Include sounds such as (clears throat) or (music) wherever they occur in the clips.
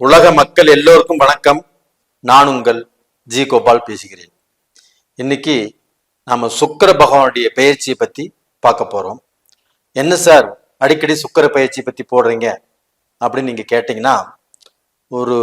உலக மக்கள் எல்லோருக்கும் வணக்கம். நான் உங்கள் ஜி கோபால் பேசுகிறேன். இன்னைக்கு நாம சுக்கர பகவானுடைய பயிற்சியை பத்தி பார்க்க போறோம். என்ன சார் அடிக்கடி சுக்கர பயிற்சி பத்தி போடுறீங்க? அப்படின்னு நீங்க கேட்டீங்கன்னா ஒரு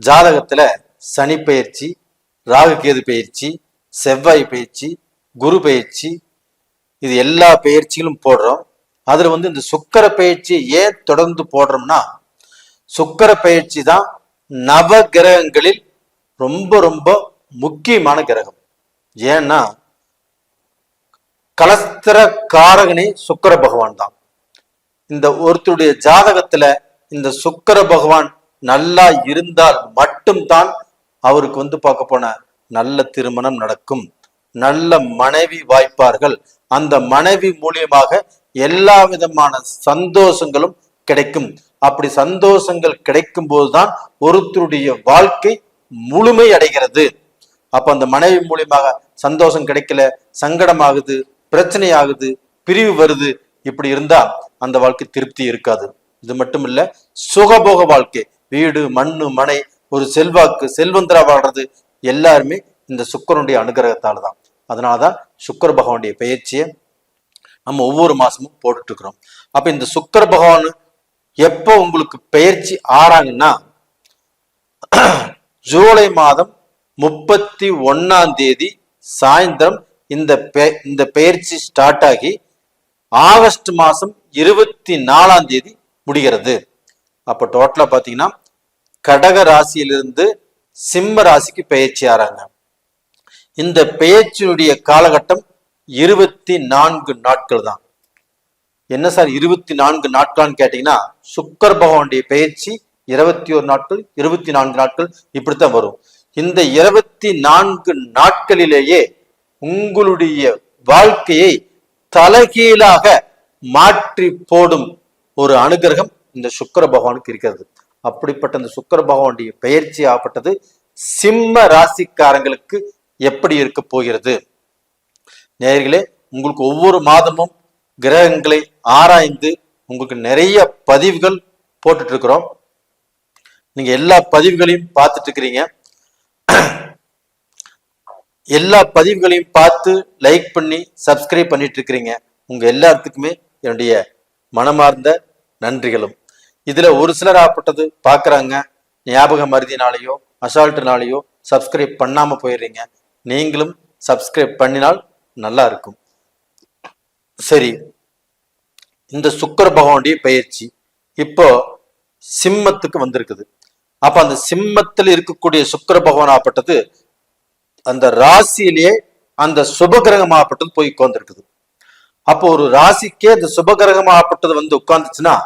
ஜாதகத்துல சனி பயிற்சி ராகுகேது பயிற்சி செவ்வாய் பயிற்சி குரு பயிற்சி இது எல்லா பயிற்சிகளும் போடுறோம். அதில் வந்து இந்த சுக்கர பயிற்சியை ஏன் தொடர்ந்து போடுறோம்னா சுக்கர பயிற்சி தான் நவ கிரகங்களில் ரொம்ப ரொம்ப முக்கியமான கிரகம். ஏன்னா கலஸ்திர காரகனே சுக்கர பகவான் தான். இந்த ஒருத்தருடைய ஜாதகத்துல இந்த சுக்கர பகவான் நல்லா இருந்தால் மட்டும்தான் அவருக்கு வந்து பார்க்க போன நல்ல திருமணம் நடக்கும். நல்ல மனைவி வாய்ப்பார்கள். அந்த மனைவி மூலியமாக எல்லா விதமான சந்தோஷங்களும் கிடைக்கும். அப்படி சந்தோஷங்கள் கிடைக்கும் போதுதான் ஒருத்தருடைய வாழ்க்கை முழுமை அடைகிறது. அப்ப அந்த மனைவி மூலியமாக சந்தோஷம் கிடைக்கல சங்கடமாகுது பிரச்சனை ஆகுது பிரிவு வருது இப்படி இருந்தா அந்த வாழ்க்கை திருப்தி இருக்காது. இது மட்டும் இல்ல சுகபோக வாழ்க்கை. வீடு மண்ணு மனை ஒரு செல்வாக்கு செல்வந்தரா வாழ்றது எல்லாருமே இந்த சுக்கரனுடைய அனுகிரகத்தால தான் அதனாலதான் சுக்கர பகவானுடைய பயிற்சியை நம்ம ஒவ்வொரு மாசமும் போட்டுட்டு இருக்கிறோம். அப்ப இந்த சுக்கர பகவான் எப்போ உங்களுக்கு பயிற்சி ஆறாங்கன்னா (clears throat) ஜூலை மாதம் முப்பத்தி ஒன்னாம் தேதி சாயந்தரம் இந்த இந்த பயிற்சி ஸ்டார்ட் ஆகி ஆகஸ்ட் மாதம் இருபத்தி நாலாம் தேதி முடிகிறது. அப்போ டோட்டலாக பார்த்தீங்கன்னா கடக ராசியிலிருந்து சிம்ம ராசிக்கு பெயர்ச்சி ஆறாங்க. இந்த பெயர்ச்சியுடைய காலகட்டம் இருபத்தி நான்கு நாட்கள் தான். என்ன சார் இருபத்தி நான்கு நாட்கள்னு கேட்டீங்கன்னா சுக்கர் பகவானுடைய பெயர்ச்சி இருபத்தி ஒரு நாட்கள் இருபத்தி நான்கு நாட்கள் இப்படித்தான் வரும். இந்த இருபத்தி நான்கு நாட்களிலேயே உங்களுடைய வாழ்க்கையை தலைகீழாக மாற்றி போடும் ஒரு அனுகிரகம் இந்த சுக்கர பகவானுக்கு இருக்கிறது. அப்படிப்பட்ட இந்த சுக்கர பகவானுடைய பெயர்ச்சி ஆப்பட்டது சிம்ம ராசிக்காரங்களுக்கு எப்படி இருக்க போகிறது? நேர்களே உங்களுக்கு ஒவ்வொரு மாதமும் கிரகங்களை ஆராய்ந்து உங்களுக்கு நிறைய பதிவுகள் போட்டுட்டு இருக்கிறோம் நீங்க எல்லா பதிவுகளையும் பார்த்துட்டு இருக்கிறீங்க எல்லா பதிவுகளையும் பார்த்து லைக் பண்ணி சப்ஸ்கிரைப் பண்ணிட்டு இருக்கிறீங்க உங்க எல்லாத்துக்குமே என்னுடைய மனமார்ந்த நன்றிகளும். இதுல ஒரு சிலர் ஆப்பட்டது பாக்குறாங்க. ஞாபக மருதினாலேயோ அசால்ட்டுனாலேயோ சப்ஸ்கிரைப் பண்ணாம போயிடுறீங்க. நீங்களும் சப்ஸ்கிரைப் பண்ணினால் நல்லா இருக்கும். சரி இந்த சுக்கிர பகவானுடைய பயிற்சி இப்போ சிம்மத்துக்கு வந்திருக்குது. அப்ப அந்த சிம்மத்தில் இருக்கக்கூடிய சுக்கிர பகவான் ஆப்பட்டது அந்த ராசியிலேயே அந்த சுபகிரகமாகப்பட்டது போய் உட்கார்ந்துருக்குது. அப்போ ஒரு ராசிக்கே அந்த சுபகிரகமாகப்பட்டது வந்து உட்கார்ந்துச்சுன்னா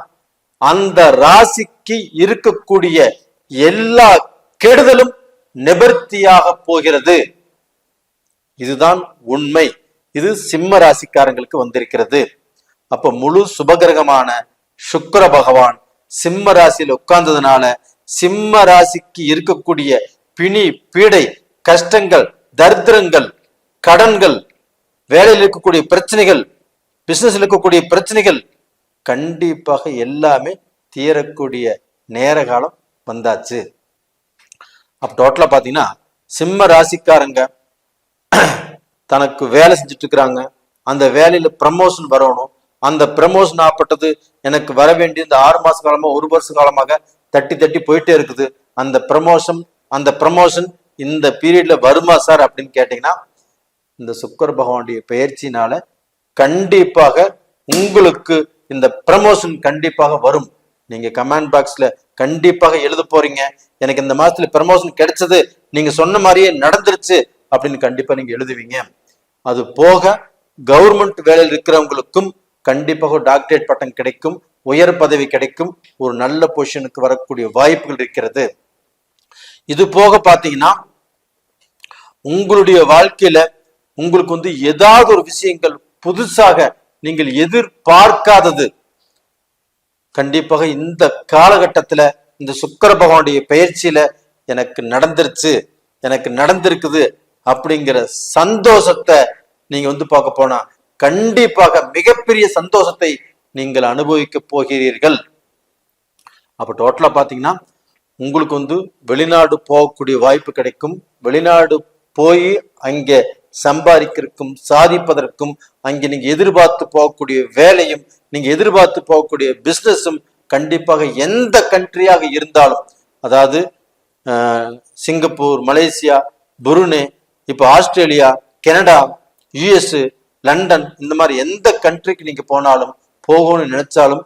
அந்த ராசிக்கு இருக்கக்கூடிய எல்லா கெடுதலும் நிவர்த்தியாக போகிறது. இதுதான் உண்மை. இது சிம்ம ராசிக்காரங்களுக்கு வந்திருக்கிறது. அப்ப முழு சுபகிரகமான சுக்கிர பகவான் சிம்ம ராசியில உட்கார்ந்ததுனால சிம்ம ராசிக்கு இருக்கக்கூடிய பிணி பீடை கஷ்டங்கள் தரித்திரங்கள் கடன்கள் வேலையில் இருக்கக்கூடிய பிரச்சனைகள் பிசினஸ்ல இருக்கக்கூடிய பிரச்சனைகள் கண்டிப்பாக எல்லாமே தீரக்கூடிய நேர காலம் வந்தாச்சு. அப்ப டோட்டலா பாத்தீங்கன்னா சிம்ம ராசிக்காரங்க தனக்கு வேலை செஞ்சுட்டு இருக்கிறாங்க அந்த வேலையில ப்ரமோஷன் வரணும். அந்த ப்ரமோஷன் ஆப்பட்டது எனக்கு வர வேண்டிய இந்த ஆறு மாச காலமா ஒரு வருஷ காலமாக தட்டி தட்டி போயிட்டே இருக்குது. அந்த ப்ரமோஷன் அந்த ப்ரமோஷன் இந்த பீரியட்ல வருமா சார் அப்படின்னு கேட்டீங்கன்னா இந்த சுக்கர பகவானுடைய பயிற்சினால கண்டிப்பாக உங்களுக்கு இந்த ப்ரமோஷன் கண்டிப்பாக வரும். நீங்க கமெண்ட் பாக்ஸ்ல கண்டிப்பாக எழுத போறீங்க. எனக்கு இந்த மாசத்துல ப்ரமோஷன் கிடைச்சது. நீங்க சொன்ன மாதிரியே நடந்துருச்சு. அப்படின்னு கண்டிப்பா நீங்க எழுதுவீங்க. அது போக கவர்மெண்ட் வேலையில் இருக்கிறவங்களுக்கும் கண்டிப்பாக டாக்டரேட் பட்டம் கிடைக்கும் உயர் பதவி கிடைக்கும் ஒரு நல்ல பொசிஷனுக்கு வரக்கூடிய வாய்ப்புகள் இருக்கிறது. இது போக பாத்தீங்கன்னா உங்களுடைய வாழ்க்கையில உங்களுக்கு வந்து ஏதாவது ஒரு விஷயங்கள் புதுசாக நீங்கள் எதிர்பார்க்காதது கண்டிப்பாக இந்த காலகட்டத்துல இந்த சுக்கர பகவானுடைய பயிற்சியில எனக்கு நடந்துருச்சு எனக்கு நடந்திருக்குது அப்படிங்கிற சந்தோஷத்தை நீங்க வந்து பார்க்க போனா கண்டிப்பாக மிகப்பெரிய சந்தோஷத்தை நீங்கள் அனுபவிக்க போகிறீர்கள். அப்ப டோட்டலா பாத்தீங்கன்னா உங்களுக்கு வந்து வெளிநாடு போகக்கூடிய வாய்ப்பு கிடைக்கும். வெளிநாடு போய் அங்கே சம்பாதிக்கிறதுக்கும் சாதிப்பதற்கும் அங்கே நீங்க எதிர்பார்த்து போகக்கூடிய வேலையும் நீங்க எதிர்பார்த்து போகக்கூடிய பிஸ்னஸும் கண்டிப்பாக எந்த கண்ட்ரியாக இருந்தாலும் அதாவது சிங்கப்பூர் மலேசியா புருனே இப்போ ஆஸ்திரேலியா கனடா யுஎஸ்ஸு லண்டன் இந்த மாதிரி எந்த கண்ட்ரிக்கு நீங்க போனாலும் போகணும்னு நினைச்சாலும்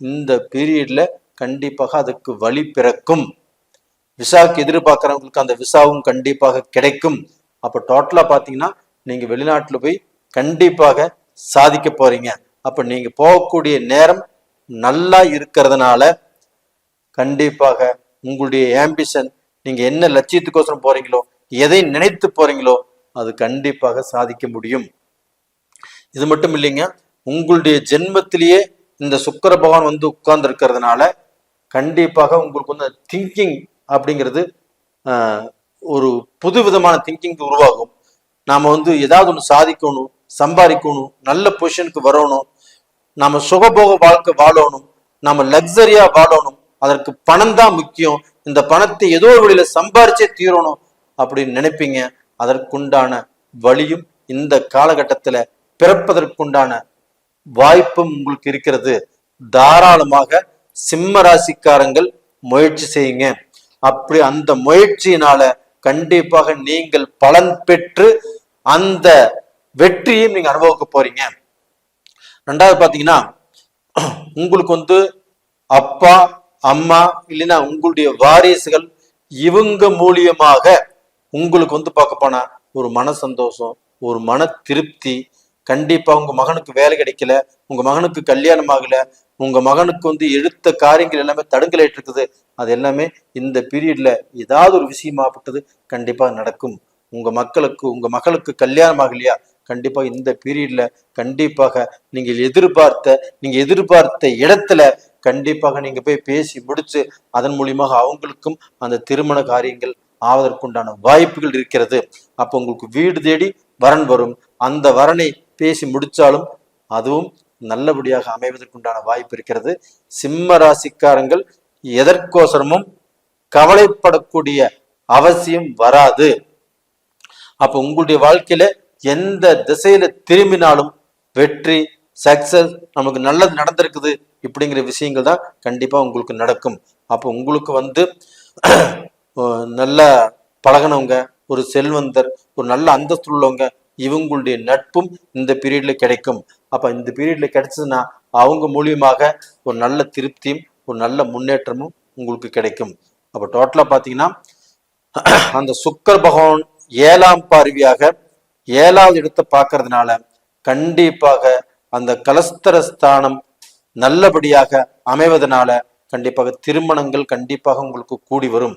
இந்த பீரியட்ல கண்டிப்பாக அதுக்கு வழி பிறக்கும். விசாவுக்கு எதிர்பார்க்குறவங்களுக்கு அந்த விசாவும் கண்டிப்பாக கிடைக்கும். அப்போ டோட்டலா பார்த்தீங்கன்னா நீங்க வெளிநாட்டில் போய் கண்டிப்பாக சாதிக்க போறீங்க. அப்ப நீங்க போகக்கூடிய நேரம் நல்லா இருக்கிறதுனால கண்டிப்பாக உங்களுடைய ஆம்பிஷன் நீங்க என்ன லட்சியத்துக்கோசரம் போறீங்களோ எதை நினைத்து போறீங்களோ அது கண்டிப்பாக சாதிக்க முடியும். இது மட்டும் இல்லைங்க உங்களுடைய ஜென்மத்திலேயே இந்த சுக்கர பகவான் வந்து உட்கார்ந்து இருக்கிறதுனால கண்டிப்பாக உங்களுக்கு வந்து திங்கிங் அப்படிங்கிறது ஒரு புது விதமான திங்கிங் உருவாகும். நாம வந்து ஏதாவது ஒன்று சாதிக்கணும் சம்பாதிக்கணும் நல்ல பொசிஷனுக்கு வரணும் நாம சுகபோக வாழ்க்கை வாழணும் நாம லக்ஸரியா வாழணும் அதற்கு பணம் தான் முக்கியம். இந்த பணத்தை ஏதோ ஒரு வழியில சம்பாரிச்சே தீரணும் அப்படின்னு நினைப்பீங்க. அதற்குண்டான வழியும் இந்த காலகட்டத்துல பிறப்பதற்குண்டான வாய்ப்பும் உங்களுக்கு இருக்கிறது. தாராளமாக சிம்ம ராசிக்காரங்கள் முயற்சி செய்யுங்க. அப்படி அந்த முயற்சியினால கண்டிப்பாக நீங்கள் பலன் பெற்று அந்த வெற்றியும் நீங்க அனுபவிக்க போறீங்க. ரெண்டாவது பாத்தீங்கன்னா உங்களுக்கு வந்து அப்பா அம்மா இல்லைன்னா உங்களுடைய வாரிசுகள் இவங்க மூலியமாக உங்களுக்கு வந்து பார்க்க போனா ஒரு மன சந்தோஷம் ஒரு மன திருப்தி. கண்டிப்பா உங்க மகனுக்கு வேலை கிடைக்கல உங்க மகனுக்கு கல்யாணம் ஆகல உங்க மகனுக்கு வந்து எடுத்த காரியங்கள் எல்லாமே தடுங்கலாயிட்டு இருக்குது. அது எல்லாமே இந்த பீரியட்ல ஏதாவது ஒரு விஷயமாப்பட்டது கண்டிப்பா நடக்கும். உங்க மக்களுக்கு உங்க மகளுக்கு கல்யாணம் ஆகலையா? கண்டிப்பா இந்த பீரியட்ல கண்டிப்பாக நீங்கள் எதிர்பார்த்த நீங்க எதிர்பார்த்த இடத்துல கண்டிப்பாக நீங்க போய் பேசி முடிச்சு அதன் மூலியமாக அவங்களுக்கும் அந்த திருமண காரியங்கள் ஆவதற்குண்டான வாய்ப்புகள் இருக்கிறது. அப்போ உங்களுக்கு வீடு தேடி வரன் வரும். அந்த வரனை பேசி முடிச்சாலும் அதுவும் நல்லபடியாக அமைவதற்குண்டான வாய்ப்பு இருக்கிறது. சிம்ம ராசிக்காரங்கள் எதற்கோசரமும் கவலைப்படக்கூடிய அவசியம் வராது. அப்ப உங்களுடைய வாழ்க்கையில எந்த திசையில திரும்பினாலும் வெற்றி சக்சஸ் நமக்கு நல்லது நடந்திருக்குது இப்படிங்கிற விஷயங்கள் தான் கண்டிப்பா உங்களுக்கு நடக்கும். அப்போ உங்களுக்கு வந்து நல்ல பழகினவங்க ஒரு செல்வந்தர் ஒரு நல்ல அந்தஸ்து உள்ளவங்க இவங்களுடைய நட்பும் இந்த பீரியட்ல கிடைக்கும். அப்ப இந்த பீரியட்ல கிடைச்சதுன்னா அவங்க மூலியமாக ஒரு நல்ல திருப்தியும் ஒரு நல்ல முன்னேற்றமும் உங்களுக்கு கிடைக்கும். அப்ப டோட்டலா பாத்தீங்கன்னா அந்த சுக்கர் பகவான் ஏழாம் பார்வையாக ஏழாவது இடத்தை பார்க்கறதுனால கண்டிப்பாக அந்த கலஸ்தர ஸ்தானம் நல்லபடியாக அமைவதனால கண்டிப்பாக திருமணங்கள் கண்டிப்பாக உங்களுக்கு கூடி வரும்.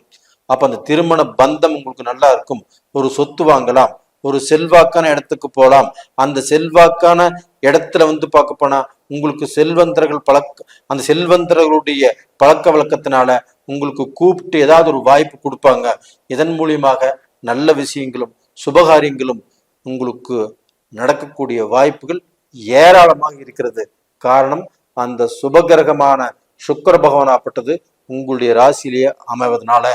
அப்ப அந்த திருமண பந்தம் உங்களுக்கு நல்லா இருக்கும். ஒரு சொத்து வாங்கலாம். ஒரு செல்வாக்கான இடத்துக்கு போகலாம் அந்த செல்வாக்கான இடத்துல வந்து பார்க்க போனா உங்களுக்கு செல்வந்தர்கள் பழக்க அந்த செல்வந்தர்களுடைய பழக்க வழக்கத்தினால உங்களுக்கு கூப்பிட்டு ஏதாவது ஒரு வாய்ப்பு கொடுப்பாங்க. இதன் மூலியமாக நல்ல விஷயங்களும் சுபகாரியங்களும் உங்களுக்கு நடக்கக்கூடிய வாய்ப்புகள் ஏராளமாக இருக்கிறது. காரணம் அந்த சுபகிரகமான சுக்கர பகவானாப்பட்டது உங்களுடைய ராசியிலேயே அமைவதனால.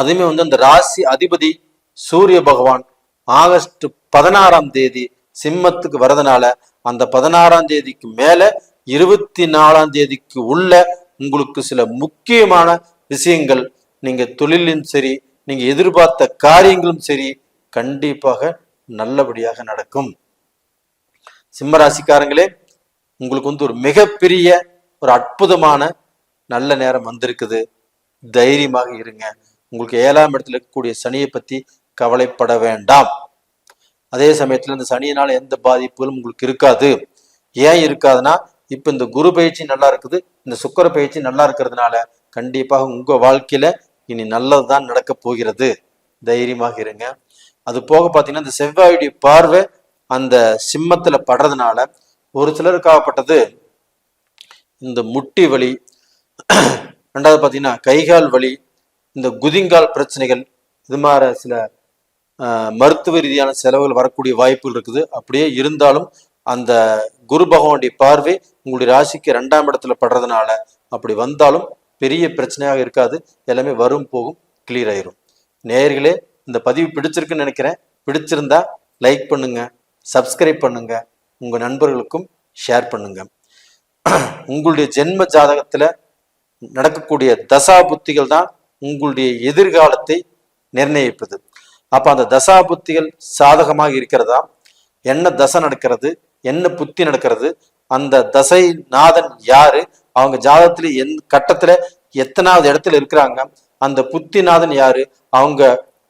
அதுவுமே வந்து அந்த ராசி அதிபதி சூரிய பகவான் ஆகஸ்ட் பதினாறாம் தேதி சிம்மத்துக்கு வரதுனால அந்த பதினாறாம் தேதிக்கு மேல இருபத்தி நாலாம் தேதிக்கு உள்ள உங்களுக்கு சில முக்கியமான விஷயங்கள் நீங்க தொழிலும் சரி நீங்க எதிர்பார்த்த காரியங்களும் சரி கண்டிப்பாக நல்லபடியாக நடக்கும். சிம்ம ராசிக்காரங்களே உங்களுக்கு வந்து ஒரு மிகப்பெரிய ஒரு அற்புதமான நல்ல நேரம் வந்திருக்குது. தைரியமாக இருங்க. உங்களுக்கு ஏழாம் இடத்துல இருக்கக்கூடிய சனியை பத்தி கவலைப்பட வேண்டாம். அதே சமயத்துல இந்த சனியினால எந்த பாதிப்புகளும் உங்களுக்கு இருக்காது. ஏன் இருக்காதுன்னா இப்ப இந்த குரு பயிற்சி நல்லா இருக்குது இந்த சுக்கர பயிற்சி நல்லா இருக்கிறதுனால கண்டிப்பாக உங்க வாழ்க்கையில இனி நல்லதுதான் நடக்க போகிறது. தைரியமாக இருங்க. அது போக பார்த்தீங்கன்னா இந்த செவ்வாயுடைய பார்வை அந்த சிம்மத்துல படுறதுனால ஒரு சிலருக்காகப்பட்டது இந்த முட்டி வலி ரெண்டாவது பார்த்தீங்கன்னா கைகால் வலி இந்த குதிங்கால் பிரச்சனைகள் இது மாதிரி சில மருத்துவ ரீதியான செலவுகள் வரக்கூடிய வாய்ப்புகள் இருக்குது. அப்படியே இருந்தாலும் அந்த குரு பகவானுடைய பார்வை உங்களுடைய ராசிக்கு ரெண்டாம் இடத்துல படுறதுனால அப்படி வந்தாலும் பெரிய பிரச்சனையாக இருக்காது. எல்லாமே வரும் போகும் கிளியர் ஆயிரும். நேயர்களே இந்த பதிவு பிடிச்சிருக்குன்னு நினைக்கிறேன். பிடிச்சிருந்தா லைக் பண்ணுங்க சப்ஸ்கிரைப் பண்ணுங்க உங்க நண்பர்களுக்கும் ஷேர் பண்ணுங்க. உங்களுடைய ஜென்ம ஜாதகத்துல நடக்கக்கூடிய தசா புத்திகள் தான் உங்களுடைய எதிர்காலத்தை நிர்ணயிப்பது. அப்ப அந்த தசா புத்திகள் சாதகமாக இருக்கிறதா? என்ன தசை நடக்கிறது? என்ன புத்தி நடக்கிறது? அந்த தசை நாதன் யாரு? அவங்க ஜாதகத்துல எந்த கட்டத்துல எத்தனாவது இடத்துல இருக்கிறாங்க? அந்த புத்திநாதன் யாரு? அவங்க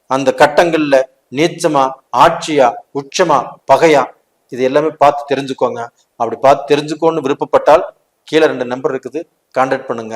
அந்த கட்டங்கள்ல நீச்சமா ஆட்சியா உச்சமா பகையா இது எல்லாமே பார்த்து தெரிஞ்சுக்கோங்க. அப்படி பார்த்து தெரிஞ்சுக்கோன்னு விருப்பப்பட்டால் கீழே ரெண்டு நம்பர் இருக்குது. கான்டாக்ட் பண்ணுங்க.